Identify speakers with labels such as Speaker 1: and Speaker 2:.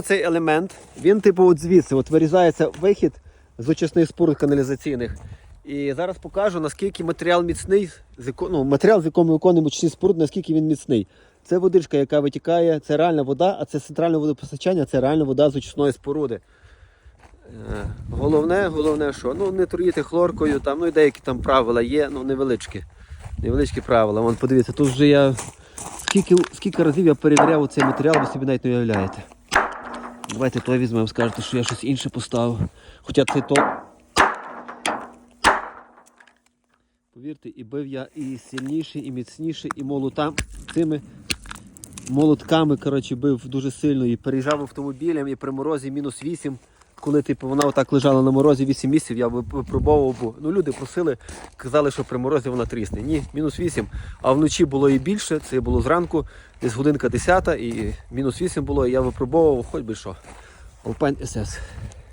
Speaker 1: Цей елемент, він типу от звідси, от вирізається вихід з очисних споруд каналізаційних. І зараз покажу, наскільки матеріал міцний, ну, матеріал, з яким ми виконуємо очисні споруди, наскільки він міцний. Це водичка, яка витікає, це реальна вода, а це центральне водопостачання, це реальна вода з очисної споруди. Е, Головне, головне, що ну не труїти хлоркою, там, ну і деякі там правила є, ну невеличкі. Невеличкі правила. Вон, подивіться, тут вже я скільки, скільки разів я перевіряв цей матеріал, ви собі навіть не уявляєте. Давайте той візьмемо, скажете, що я щось інше поставив. Хоча це то. Повірте, і бив я і сильніше, і міцніше, і молотам цими молотками коротше, бив дуже сильно і переїжджав автомобілем і при морозі мінус 8. Коли типу, вона отак лежала на морозі 8 місяців, я випробовував, бо ну, люди просили, казали, що при морозі вона трісне. Ні, мінус 8. А вночі було і більше, це було зранку, десь годинка 10 і мінус 8 було, і я випробовував хоч би що. Alpine SS.